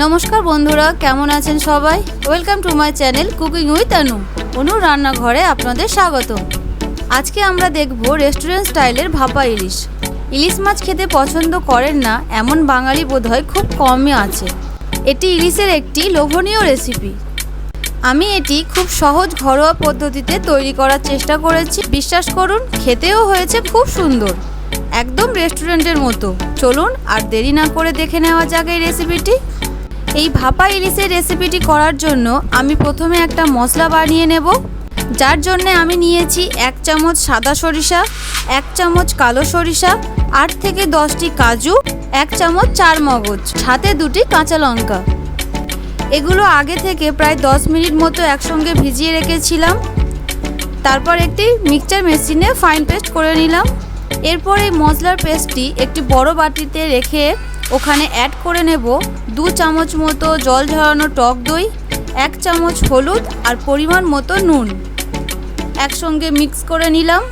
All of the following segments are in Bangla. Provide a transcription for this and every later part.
নমস্কার বন্ধুরা, কেমন আছেন সবাই? Welcome to my channel cooking with Anu Anu রান্নাঘরে আপনাদের স্বাগত আজকে আমরা দেখব রেস্টুরেন্ট স্টাইলের ভাপা ইলিশ। ইলিশ মাছ খেতে পছন্দ করেন না, এমন বাঙালি বোধহয় খুব কমই আছে। এটি ইলিশের একটি লোভনীয় রেসিপি আমি এটি খুব সহজ ঘরোয়া পদ্ধতিতে তৈরি করার চেষ্টা করেছি। বিশ্বাস করুন, খেতেও হয়েছে খুব সুন্দর। একদম রেস্টুরেন্টের মতো। চলুন আর দেরি না করে দেখে নেওয়া যাক এই রেসিপিটি এই ভাপা ইলিশের রেসিপিটি করার জন্য আমি প্রথমে একটা মশলা বানিয়ে নেব, যার জন্য আমি নিয়েছি এক চামচ সাদা সরিষা, এক চামচ কালো সরিষা, আট থেকে দশটি কাজু, এক চামচ চার মগজ সাথে দুটি কাঁচা লঙ্কা। এগুলো আগে থেকে প্রায় দশ মিনিট মতো একসঙ্গে ভিজিয়ে রেখেছিলাম। তারপর একটি মিক্সচার মেশিনে ফাইন পেস্ট করে নিলাম। এরপর এই মশলার পেস্টটি একটি বড় বাটিতে রেখে ওখানে অ্যাড করে নেব দু চামচ মতো জল ঝরানো টক দই, এক চামচ হলুদ আর পরিমাণ মতো নুন। একসঙ্গে মিক্স করে নিলাম।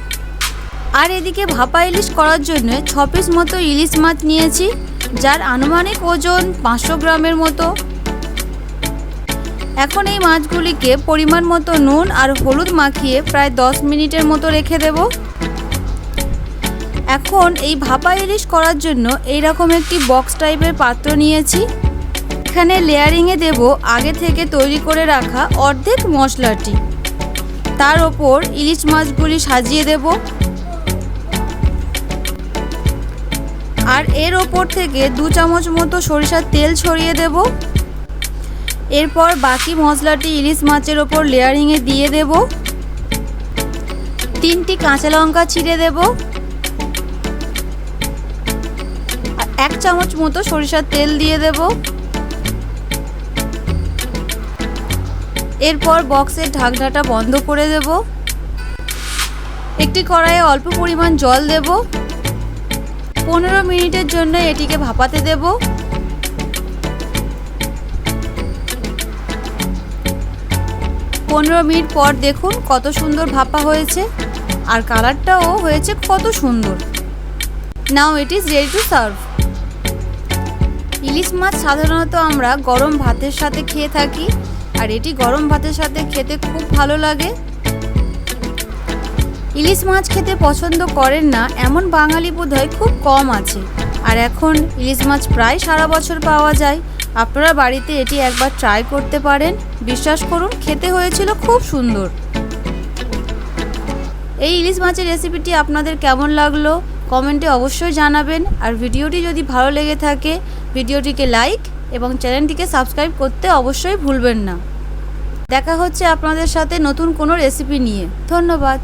আর এদিকে ভাপা ইলিশ করার জন্য ছ পিস মতো ইলিশ মাছ নিয়েছি, যার আনুমানিক ওজন পাঁচশো গ্রামের মতো। এখন এই মাছগুলিকে পরিমাণ মতো নুন আর হলুদ মাখিয়ে প্রায় দশ মিনিটের মতো রেখে দেব। এখন এই ভাপা ইলিশ করার জন্য এই রকম একটি বক্স টাইপের পাত্র নিয়েছি। এখানে লেয়ারিংয়ে দেব আগে থেকে তৈরি করে রাখা অর্ধেক মশলাটি। তার ওপর ইলিশ মাছগুলি সাজিয়ে দেব। আর এর ওপর থেকে দু চামচ মতো সরিষার তেল ছড়িয়ে দেবো। এরপর বাকি মশলাটি ইলিশ মাছের ওপর লেয়ারিংয়ে দিয়ে দেব। তিনটি কাঁচা লঙ্কা ছিঁড়ে দেব। এক চামচ মতো সরিষার তেল দিয়ে দেব। এরপর বক্সের ঢাকনাটা বন্ধ করে দেব। একটি কড়াইয়ে অল্প পরিমাণ জল দেব। পনেরো মিনিটের জন্য এটিকে ভাপাতে দেবো। পনেরো মিনিট পর দেখুন কত সুন্দর ভাপা হয়েছে আর কালারটাও হয়েছে কত সুন্দর। Now it is ready to serve ইলিশ মাছ সাধারণত আমরা গরম ভাতের সাথে খেয়ে থাকি, আর এটি গরম ভাতের সাথে খেতে খুব ভালো লাগে। ইলিশ মাছ খেতে পছন্দ করেন না, এমন বাঙালি বোধহয় খুব কম আছে। আর এখন ইলিশ মাছ প্রায় সারা বছর পাওয়া যায়। আপনারা বাড়িতে এটি একবার ট্রাই করতে পারেন। বিশ্বাস করুন, খেতে হয়েছিল খুব সুন্দর। এই ইলিশ মাছের রেসিপিটি আপনাদের কেমন লাগল? কমেন্টে অবশ্যই জানাবেন। আর ভিডিওটি যদি ভালো লেগে থাকে, ভিডিওটিকে লাইক এবং চ্যানেলটিকে সাবস্ক্রাইব করতে অবশ্যই ভুলবেন না। দেখা হচ্ছে আপনাদের সাথে নতুন কোনো রেসিপি নিয়ে। ধন্যবাদ।